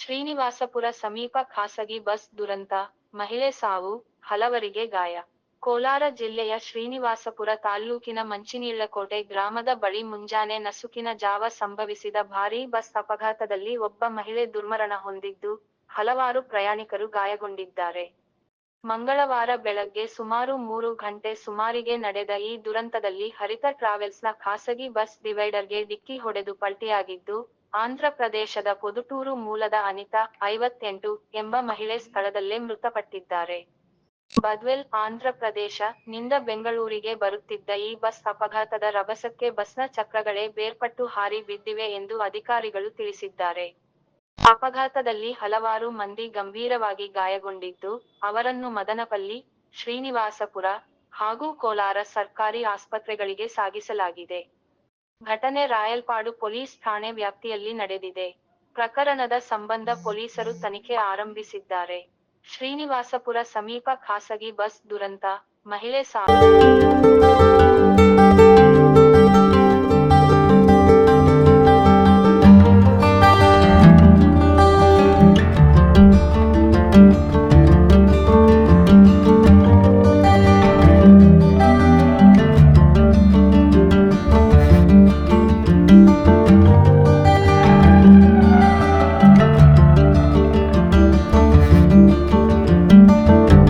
ಶ್ರೀನಿವಾಸಪುರ ಸಮೀಪ ಖಾಸಗಿ ಬಸ್ ದುರಂತ, ಮಹಿಳೆ ಸಾವು, ಹಲವರಿಗೆ ಗಾಯ. ಕೋಲಾರ ಜಿಲ್ಲೆಯ ಶ್ರೀನಿವಾಸಪುರ ತಾಲ್ಲೂಕಿನ ಮಂಚಿನೀಳಕೋಟೆ ಗ್ರಾಮದ ಬಳಿ ಮುಂಜಾನೆ ನಸುಕಿನ ಜಾವ ಸಂಭವಿಸಿದ ಭಾರೀ ಬಸ್ ಅಪಘಾತದಲ್ಲಿ ಒಬ್ಬ ಮಹಿಳೆ ದುರ್ಮರಣ ಹೊಂದಿದ್ದು, ಹಲವಾರು ಪ್ರಯಾಣಿಕರು ಗಾಯಗೊಂಡಿದ್ದಾರೆ. ಮಂಗಳವಾರ ಬೆಳಗ್ಗೆ ಸುಮಾರು ಮೂರು ಗಂಟೆ ಸುಮಾರಿಗೆ ನಡೆದ ಈ ದುರಂತದಲ್ಲಿ ಹರಿತ ಟ್ರಾವೆಲ್ಸ್ನ ಖಾಸಗಿ ಬಸ್ ಡಿವೈಡರ್ಗೆ ಡಿಕ್ಕಿ ಹೊಡೆದು ಪಲ್ಟಿಯಾಗಿದ್ದು ಆಂಧ್ರ ಪ್ರದೇಶದ ಪೊದುಟೂರು ಮೂಲದ ಅನಿತಾ ಐವತ್ತೆಂಟು ಎಂಬ ಮಹಿಳೆ ಸ್ಥಳದಲ್ಲೇ ಮೃತಪಟ್ಟಿದ್ದಾರೆ. ಬದ್ವೆಲ್, ಆಂಧ್ರ ಪ್ರದೇಶ ನಿಂದ ಬೆಂಗಳೂರಿಗೆ ಬರುತ್ತಿದ್ದ ಈ ಬಸ್ ಅಪಘಾತದ ರಭಸಕ್ಕೆ ಬಸ್ನ ಚಕ್ರಗಳೇ ಬೇರ್ಪಟ್ಟು ಹಾರಿ ಬಿದ್ದಿವೆ ಎಂದು ಅಧಿಕಾರಿಗಳು ತಿಳಿಸಿದ್ದಾರೆ. ಅಪಘಾತದಲ್ಲಿ ಹಲವಾರು ಮಂದಿ ಗಂಭೀರವಾಗಿ ಗಾಯಗೊಂಡಿದ್ದು, ಅವರನ್ನು ಮದನಪಲ್ಲಿ, ಶ್ರೀನಿವಾಸಪುರ ಹಾಗೂ ಕೋಲಾರ ಸರ್ಕಾರಿ ಆಸ್ಪತ್ರೆಗಳಿಗೆ ಸಾಗಿಸಲಾಗಿದೆ. ಘಟನೆ ರಾಯಲ್ಪಾಡು ಪೊಲೀಸ್ ಠಾಣೆ ವ್ಯಾಪ್ತಿಯಲ್ಲಿ ನಡೆದಿದೆ. ಪ್ರಕರಣದ ಸಂಬಂಧ ಪೊಲೀಸರು ತನಿಖೆ ಆರಂಭಿಸಿದ್ದಾರೆ. ಶ್ರೀನಿವಾಸಪುರ ಸಮೀಪ ಖಾಸಗಿ ಬಸ್ ದುರಂತ. ಮಹಿಳೆ ಸಾವು.